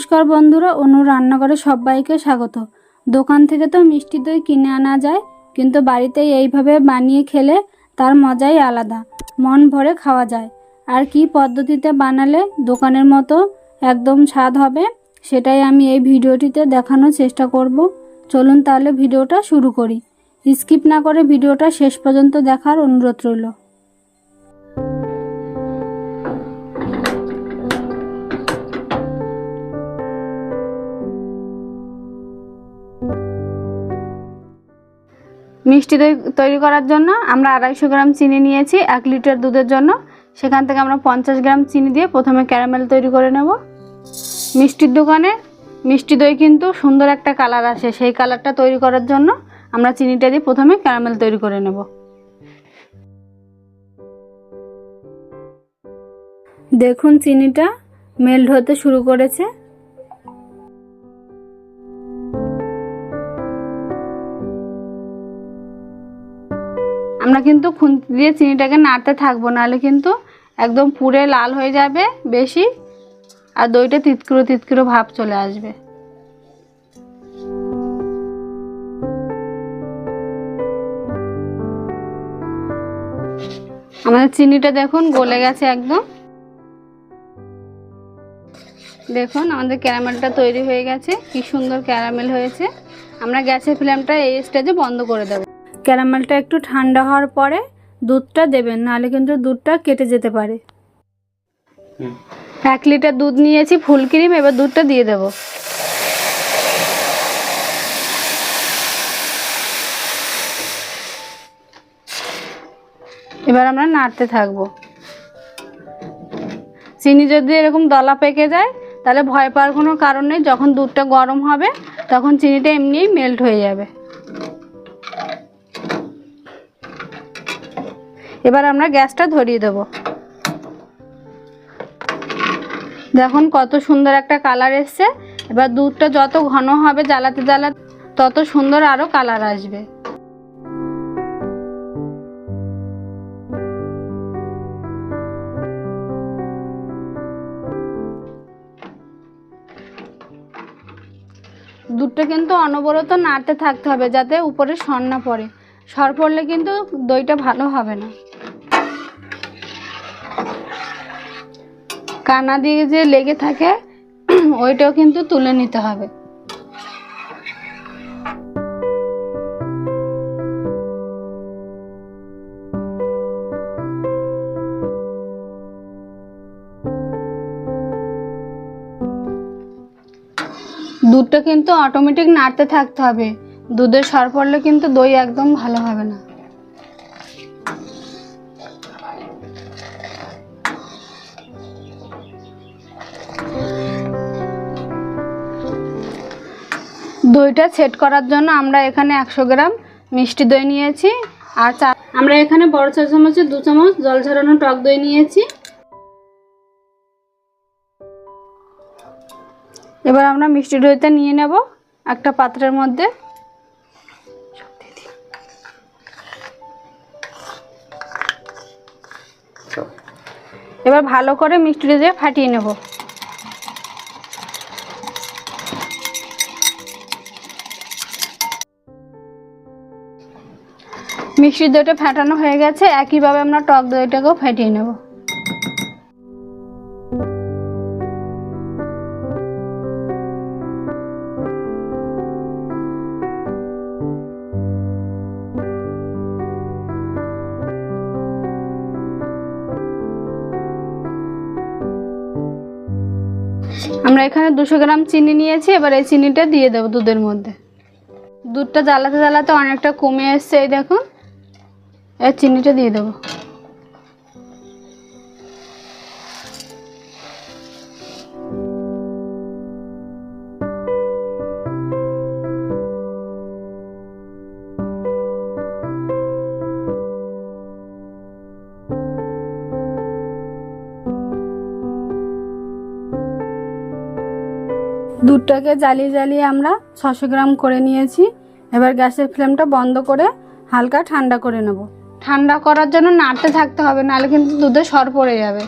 নমস্কার বন্ধুরা, অনু রান্নাঘরে সবাইকে স্বাগত। দোকান থেকে তো মিষ্টি দই কিনে আনা যায়, কিন্তু বাড়িতে এইভাবে বানিয়ে খেলে তার মজাই আলাদা। মন ভরে খাওয়া যায়। আর কি পদ্ধতিতে বানালে দোকানের মতো একদম স্বাদ হবে, সেটাই আমি এই ভিডিওটিতে দেখানোর চেষ্টা করব। চলুন তাহলে ভিডিওটা শুরু করি। স্কিপ না করে ভিডিওটা শেষ পর্যন্ত দেখার অনুরোধ রইল। মিষ্টি দই তৈরি করার জন্য আমরা আড়াইশো গ্রাম চিনি নিয়েছি, এক লিটার দুধের জন্য। সেখান থেকে আমরা পঞ্চাশ গ্রাম চিনি দিয়ে প্রথমে ক্যারামেল তৈরি করে নেব। মিষ্টির দোকানে মিষ্টি দই কিন্তু সুন্দর একটা কালার আসে, সেই কালারটা তৈরি করার জন্য আমরা চিনিটা দিয়ে প্রথমে ক্যারামেল তৈরি করে নেব। দেখুন, চিনিটা মেল্ট হতে শুরু করেছে। আমরা কিন্তু খুন্তি দিয়ে চিনিটাকে নাড়তে থাকব, নাহলে কিন্তু একদম পুড়ে লাল হয়ে যাবে বেশি, আর দইটা তিতকুড়ো তিতকুড়ো ভাব চলে আসবে। আমাদের চিনিটা দেখুন গলে গেছে একদম। দেখুন আমাদের ক্যারামেলটা তৈরি হয়ে গেছে, কি সুন্দর ক্যারামেল হয়েছে। আমরা গ্যাসের ফ্লেমটা এই স্টেজে বন্ধ করে দেবো। ক্যারামেলটা একটু ঠান্ডা হওয়ার পরে দুধটা দেবেন নাহলে কিন্তু দুধটা কেটে যেতে পারে। এক লিটার দুধ নিয়েছি ফুল ক্রিম এবার দুধটা দিয়ে দেবো। এবার আমরা নাড়তে থাকব। চিনি যদি এরকম দলা পেকে যায় তাহলে ভয় পাওয়ার কোনো কারণ নেই। যখন দুধটা গরম হবে তখন চিনিটা এমনিই মেল্ট হয়ে যাবে। এবার আমরা গ্যাসটা ধরিয়ে দেব। দেখুন কত সুন্দর একটা কালার এসছে। এবার দুধটা যত ঘন হবে জ্বালাতে জ্বালাতে তত সুন্দর আরও কালার আসবে। দুধটা কিন্তু অনবরত নাড়তে থাকতে হবে যাতে উপরে সর না পড়ে। সর পড়লে কিন্তু দইটা ভালো হবে না। কানা দিয়ে যে লেগে থাকে, ওইটাও কিন্তু তুলে নিতে হবে। দুধটা কিন্তু অটোমেটিক নাড়তে থাকতে হবে। দুধের সর পড়লে কিন্তু দই একদম ভালো হবে না। দইটা সেট করার জন্য আমরা এখানে একশো গ্রাম মিষ্টি দই নিয়েছি আর চা আমরা এখানে বড় চা চামচে দু চামচ জল ঝরানো টক দই নিয়েছি। এবার আমরা মিষ্টি দইটা নিয়ে নেব একটা পাত্রের মধ্যে। এবার ভালো করে মিষ্টি দিয়ে ফাটিয়ে নেব। মিষ্টির দইটা ফাটানো হয়ে গেছে, একইভাবে আমরা টক দইটাকেও ফাটিয়ে নেব। আমরা এখানে দুশো গ্রাম চিনি নিয়েছি, এবার এই চিনিটা দিয়ে দেবো দুধের মধ্যে। দুধটা জ্বালাতে জ্বালাতে অনেকটা কমে এসছে, এই দেখুন। এর চিনিটা দিয়ে দেবো। দুধটাকে জ্বালিয়ে জ্বালিয়ে আমরা ছশো গ্রাম করে নিয়েছি। এবার গ্যাসের ফ্লেমটা বন্ধ করে হালকা ঠান্ডা করে নেব। ঠান্ডা করার জন্য নাড়তে থাকতে হবে নাহলে কিন্তু দুধে সর পড়ে যাবে।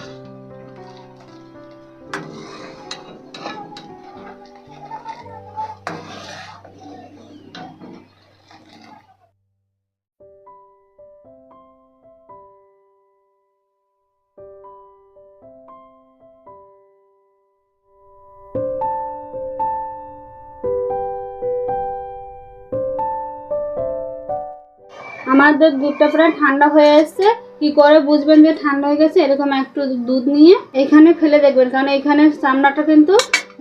আমাদের দুধটা প্রায় ঠান্ডা হয়ে এসছে। কি করে বুঝবেন যে ঠান্ডা হয়ে গেছে? এরকম একটু দুধ নিয়ে এখানে ফেলে দেখবেন। কারণ এখানে চামড়াটা কিন্তু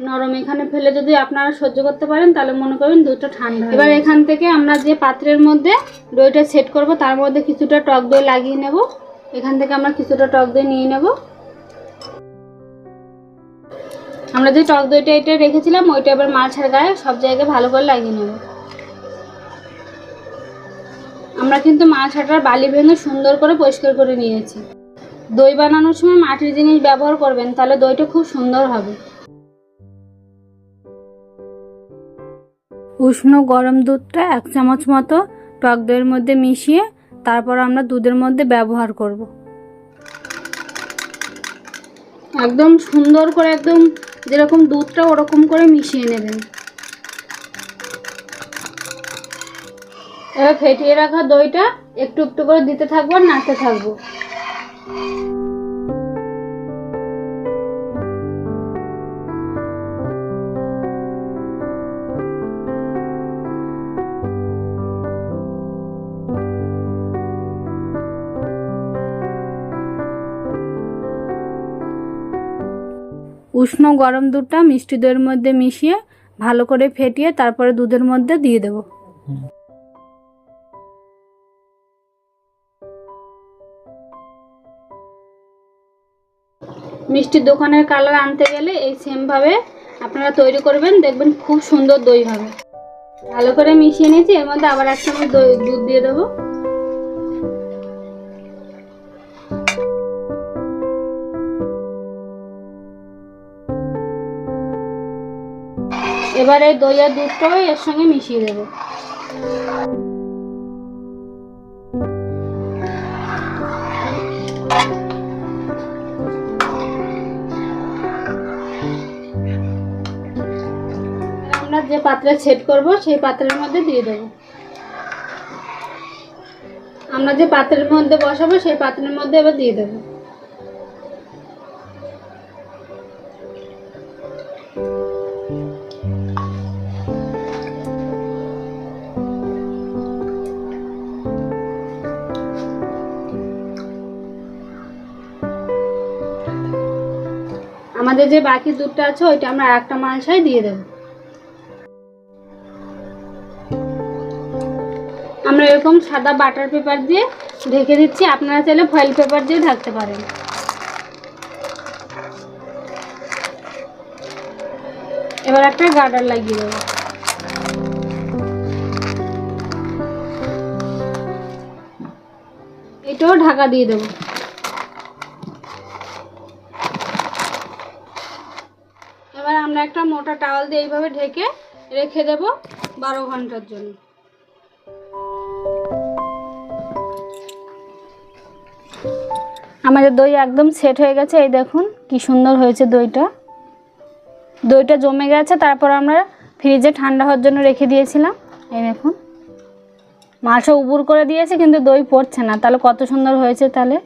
নরম। এখানে ফেলে যদি আপনারা সহ্য করতে পারেন তাহলে মনে করবেন দুধটা ঠান্ডা এবার এখান থেকে আমরা যে পাত্রের মধ্যে দইটা সেট করব তার মধ্যে কিছুটা টক দই লাগিয়ে নেব। এখান থেকে আমরা কিছুটা টক দই নিয়ে নেব। আমরা যে টক দইটা এটা রেখেছিলাম ওইটা এবার মাছের গায়ে সব জায়গায় ভালো করে লাগিয়ে নেব। আমরা কিন্তু মাছ হাটার বালি ভেঙে সুন্দর করে পরিষ্কার করে নিয়েছি। দই বানানোর সময় মাটির জিনিস ব্যবহার করবেন তাহলে দইটা খুব সুন্দর হবে। উষ্ণ গরম দুধটা এক চামচ মতো টক দইয়ের মধ্যে মিশিয়ে তারপর আমরা দুধের মধ্যে ব্যবহার করব। একদম সুন্দর করে একদম যেরকম দুধটা ওরকম করে মিশিয়ে নেবেন। এবার ফেটিয়ে রাখা দইটা একটু একটু করে দিতে থাকব আর নাড়তে থাকব। উষ্ণ গরম দুধটা মিষ্টি দইয়ের মধ্যে মিশিয়ে ভালো করে ফেটিয়ে তারপরে দুধের মধ্যে দিয়ে দেবো। মিষ্টির দোকানের কালার আনতে গেলে এই সেমভাবে আপনারা তৈরি করবেন, দেখবেন খুব সুন্দর দই হবে। ভালো করে মিশিয়ে নিয়েছি, এর মধ্যে আবার এক চামচ দই, দুধ দিয়ে দেবো। এবার দই আর দুধটাও এর সঙ্গে মিশিয়ে দেবো। যে পাত্রে সেট করব, সেই পাত্রের মধ্যে দিয়ে দেবো। আমরা যে পাত্রের মধ্যে বসাবো, সেই পাত্রের মধ্যে এবার দিয়ে দেবো। আমাদের যে বাকি দুধটা আছে, ওইটা আমরা একটা মালসায় দিয়ে দেবো। আমরা এরকম সাদা বাটার পেপার দিয়ে ঢেকে দিচ্ছি। আপনারা চাইলে ফয়েল পেপার দিয়ে ঢাকতে পারেন। এবার একটা গার্ডার লাগিয়ে দেবো। এটাও ঢাকা দিয়ে দেবো। এবার আমরা একটা মোটা টাওয়াল দিয়ে এইভাবে ঢেকে রেখে দেব বারো ঘণ্টার জন্য। আমাদের দই একদম সেট হয়ে গেছে, এই দেখুন কি সুন্দর হয়েছে দইটা। দইটা জমে গেছে, তারপর আমরা ফ্রিজে ঠান্ডা হওয়ার জন্য রেখে দিয়েছিলাম। এই দেখুন। মাছও উবুর করে দিয়েছে, কিন্তু দই পড়ছে না। তাহলে কত সুন্দর হয়েছে তাহলে?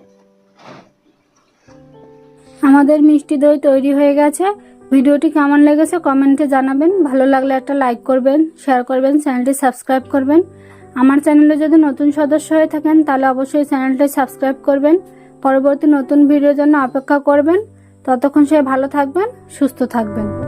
আমাদের মিষ্টি দই তৈরি হয়ে গেছে। ভিডিওটি কেমন লেগেছে কমেন্টে জানাবেন। ভালো লাগলে একটা লাইক করবেন শেয়ার করবেন, চ্যানেলটি সাবস্ক্রাইব করবেন। আমার চ্যানেলে যদি নতুন সদস্য হয়ে থাকেন, তাহলে অবশ্যই চ্যানেলটি সাবস্ক্রাইব করবেন। পরবর্তী নতুন ভিডিওর জন্য অপেক্ষা করবেন। ততক্ষণ সবাই ভালো থাকবেন সুস্থ থাকবেন।